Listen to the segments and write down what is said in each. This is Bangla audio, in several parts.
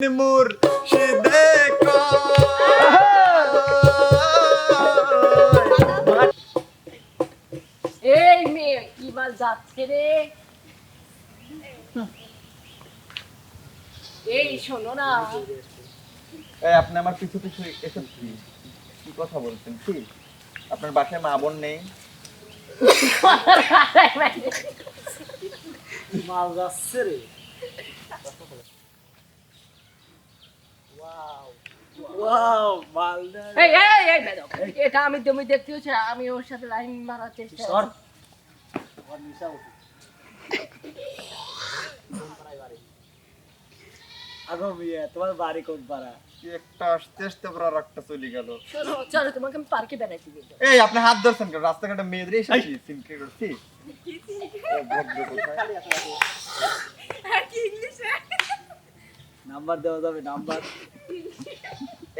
মুর্শিদে এই মেয়ে কি মাল যাচ্ছে রে? এই শোনো না। এই আপনি আমার পিছু পিছু এসব কি কি কথা বলছেন? কি? আপনার বাসায় মা বোন নেই? মাল যাচ্ছে রে। ওয়াও মালদা এই এই এই বেদক এটা আমি তুমি দেখতে হচ্ছে আমি ওর সাথে লাইন মারার চেষ্টা সর ওর নিশা উঠি আগো মিয়া তোমার বাড়ি কোন পাড়া? একটা আসতে আসতে পুরো চলে গেল। চলো তোমাকে আমি পার্কে বেড়াইতে এই আপনি হাত ধরছেন কেন? রাস্তাঘাটে মেয়েদের সিনকে করছি? নাম্বার দেওয়া যাবে নাম্বার।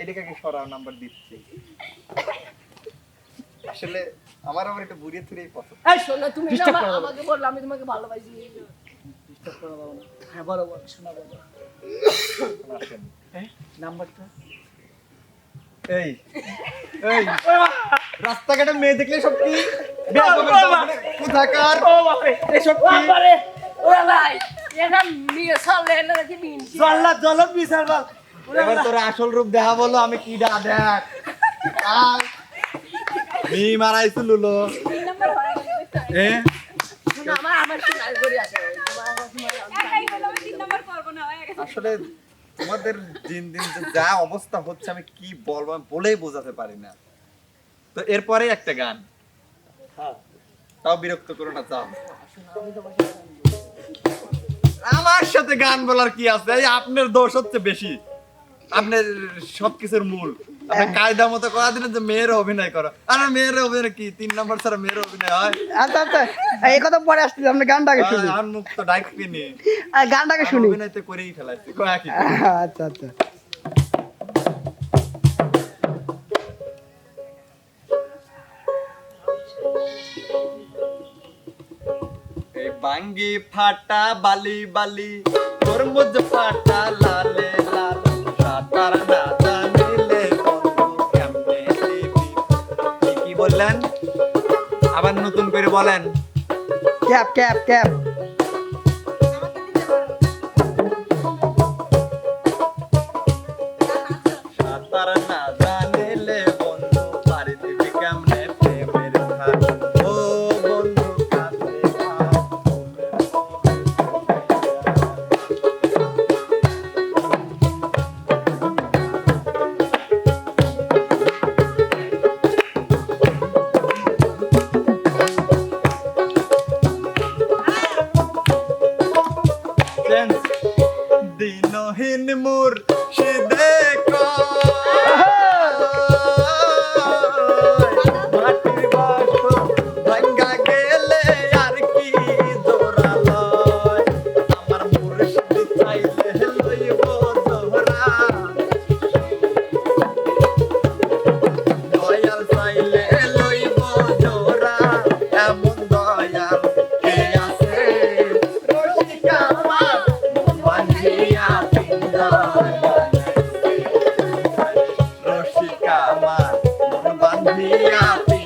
এইটাকে কি সরাও নাম্বার দিচ্ছি। আসলে আমার আবার একটু বুড়িয়ে থুড়েই পছন্দ। এই শোনো তুমি। আমাকে বলল আমি তোমাকে ভালোবাসি। ডিস্টার্ব করা যাবে হ্যাঁ বলো বলো শোনা বলো। হ্যাঁ? নাম্বারটা? এই এই। রাস্তাঘাটে মেয়ে দেখলে সব কি? কোথাকার? এসব কি? বল। এবার তোর আসল রূপ দেখা বলো আমি কি ডা দেখ? মি লুলো। এ? আসলে তোমাদের দিন দিন যা অবস্থা হচ্ছে আমি কি বলব আমি বলেই বোঝাতে পারি না। তো এরপরে একটা গান। হ্যাঁ। তাও বিরক্ত করো না চাও আমার সাথে গান বলার কি আছে? এই আপনার দোষ হচ্ছে বেশি। আপনার সবকিছুর মূল। আপনি কায়দা মতো করা দিলেন যে মেয়ের অভিনয় করো। আর মেয়ের অভিনয় কি? তিন নম্বর ছাড়া মেয়ের অভিনয় হয়? আচ্ছা আচ্ছা। এই কথা পরে আসছি আপনি গানটাকে শুনি আর মুখ তো ডাইক নিয়ে গানটাকে শুনি অভিনয় তো করেই ফেলাইছি আচ্ছা আচ্ছা। বাঙ্গি ফাটা বালি বালি, তরমুজ ফাটা লালে লাল, সাঁতার না জানিলে কি বললেন? আবার নতুন করে বলেন। Cap cap cap. দিনহীন মুর্শিদে কয় Yeah.